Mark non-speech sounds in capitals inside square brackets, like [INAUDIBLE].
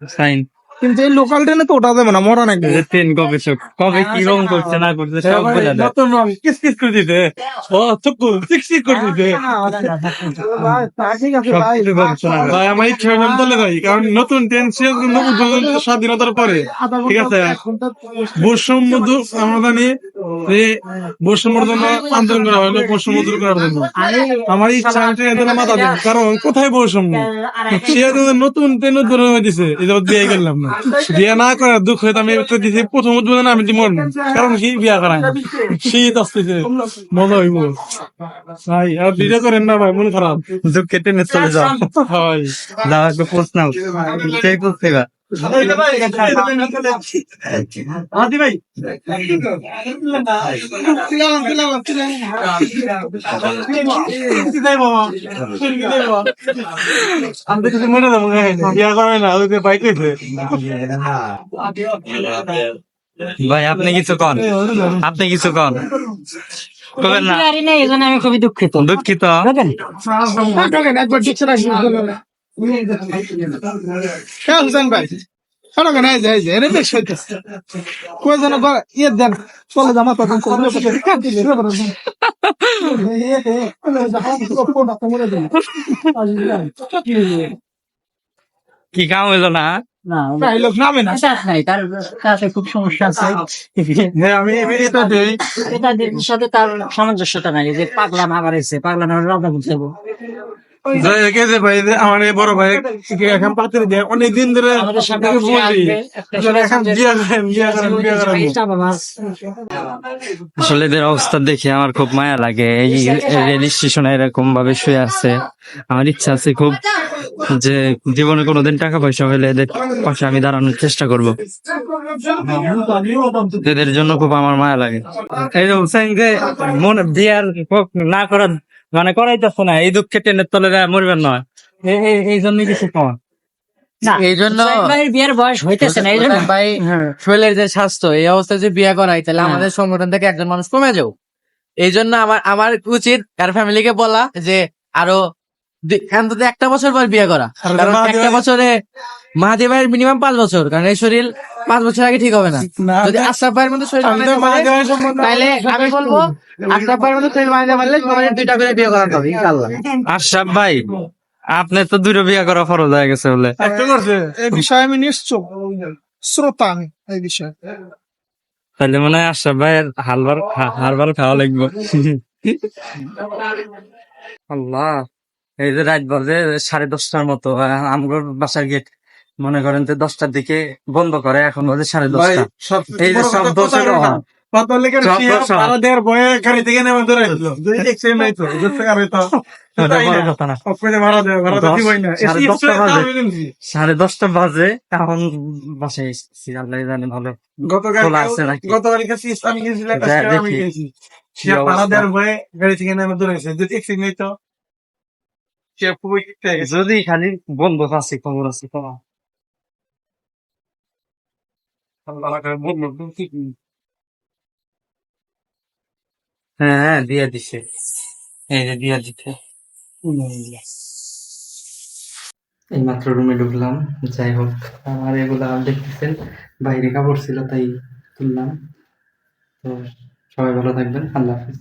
Sign কিন্তু এই local ট্রেনে তো ওঠা যাবে না মরা নাকি? ট্রেন কবে কবে কি রং করছে না করছে সব বোঝা যায় নতুন রং কিস কিস করে দিতে ও চুকু চিক চিক করে দিতে ভাই, সব ভাই। আমার ইচ্ছা তলে ভাই কারণ নতুন ট্রেন কিন্তু উদ্বোধন স্বাধীনতার পরে। ঠিক আছে? বৈষম্য দূর আমরা জানি যে বৈষম্যর জন্য আন্দোলন করা হলো বৈষম্য দূর করার জন্য। আমার ইচ্ছা মাথা দিই কারণ কোথায় বৈষম্য? সে তো নতুন ট্রেন উদ্বোধন হয়ে দিছে এই যাবত বিয়ে করলাম না। বিয়ে না করার দুঃখ হয়তো আমি দিছি প্রথম উদ্বোধন আমি দিব কারণ কি বিয়া করাই শীত আসতেছে। মজা হইব। ভাই আর বিয়ে করেন না ভাই মন খারাপ। দুঃখে কেটে চলে যাও। ভাই। দাদা একটু পোস্ট নাও। সেই পোস্ট আদি ভাই। আমি কিছু মনে দেবো বিয়া করে না ওই বাইক ভাই আপনি কিছু কন? আপনি কিছু কন? আমি খুবই দুঃখিত। দুঃখিত? ঢোকেন, একবার দিচ্ছে না হ্যাঁ হুসেন ভাই হ্যাঁ ঢোকেন, এই যে, এই যে, এরে বেশ হইতেছে। কই যেন ইয়ে দেন, চলে জামা তখন করবে, কি কাম হইল না? না লোক নামে না। নাই খুব সমস্যা আছে। আমি এমনি তো দেই। এটা দেশের সাথে তার সামঞ্জস্যতা নাই যে পাগলা মাগার এসে পাগলা না রাজা বলতে আমার বড় ভাই এখন পাত্রে দেয় অনেক ধরে আমাদের সামনে আপনাকে বিয়ে বলি আসবে, একটা যে এখন বিয়ে করেন বিয়ে করেন বিয়ে করেন। এটা বাবা আসলে এদের অবস্থা দেখে আমার খুব মায়া লাগে। এই রেল স্টেশনে এরকম ভাবে শুয়ে আছে। আমার ইচ্ছা আছে খুব যে জীবনে কোনোদিন টাকা পয়সা হলে এদের পাশে আমি দাঁড়ানোর চেষ্টা করব। এদের জন্য খুব আমার মায়া লাগে। এই মনে বিয়ার না করার মানে করাইতেছে না এই দুঃখে টেনের তলে মরবেন নয় এই- জন্য কিছু কম এই জন্য বিয়ের বয়স হইতেছে না এই জন্য। ভাই শৈলের যে স্বাস্থ্য এই অবস্থায় যে বিয়ে করাই তাহলে হ্যাঁ। আমাদের সংগঠন থেকে একজন মানুষ কমে যাও। এই জন্য আমার আমার উচিত ফ্যামিলিকে বলা যে আরও অন্তত একটা বছর পর বিয়ে করা। কারণ একটা বছরে মাহাদি ভাইয়ের মিনিমাম পাঁচ বছর কারণ এই শরীর পাঁচ বছর আগে ঠিক হবে না। যদি আশরাফ ভাইয়ের মধ্যে শরীর তাহলে আমি বলব আশরাফ ভাইয়ের মধ্যে শরীর বানাইতে পারলে সবাই দুইটা করে বিয়ে করাতে হবে ইনশাআল্লাহ। আশরাফ ভাই আপনি তো দুটো বিয়া করা ফরজ হয়ে গেছে বলে। একটা করছে। এই বিষয়ে আমি নিশ্চয় শ্রোতা আমি এই বিষয়ে। তাহলে মনে হয় আশরাফ ভাইয়ের হালবার হারবার খাওয়া লাগবে। আল্লাহ এই যে রাত বাজে সাড়ে দশটার মতো আহ, আমগর বাসার গেট মনে করেন যে দশটার দিকে বন্ধ করে এখন বাজে সাড়ে দশটা। এই যে [LAUGHS] সব দোষের সাড়ে দশটা বাজে। সাড়ে দশটা বাজে এখন বাসায় এসেছি আল্লাহ জানে ভালো। গতকাল? গতকাল আমি যদি খালি বন্ধ আছে খবর আছে তোমার হ্যাঁ দিয়ে এই দিয়ে দিতে এই মাত্র রুমে ঢুকলাম। যাই হোক, আমার এগুলা দেখতেছেন। বাইরে কাপড় ছিল, তাই তুললাম। তো সবাই ভালো থাকবেন। আল্লাহ হাফিজ।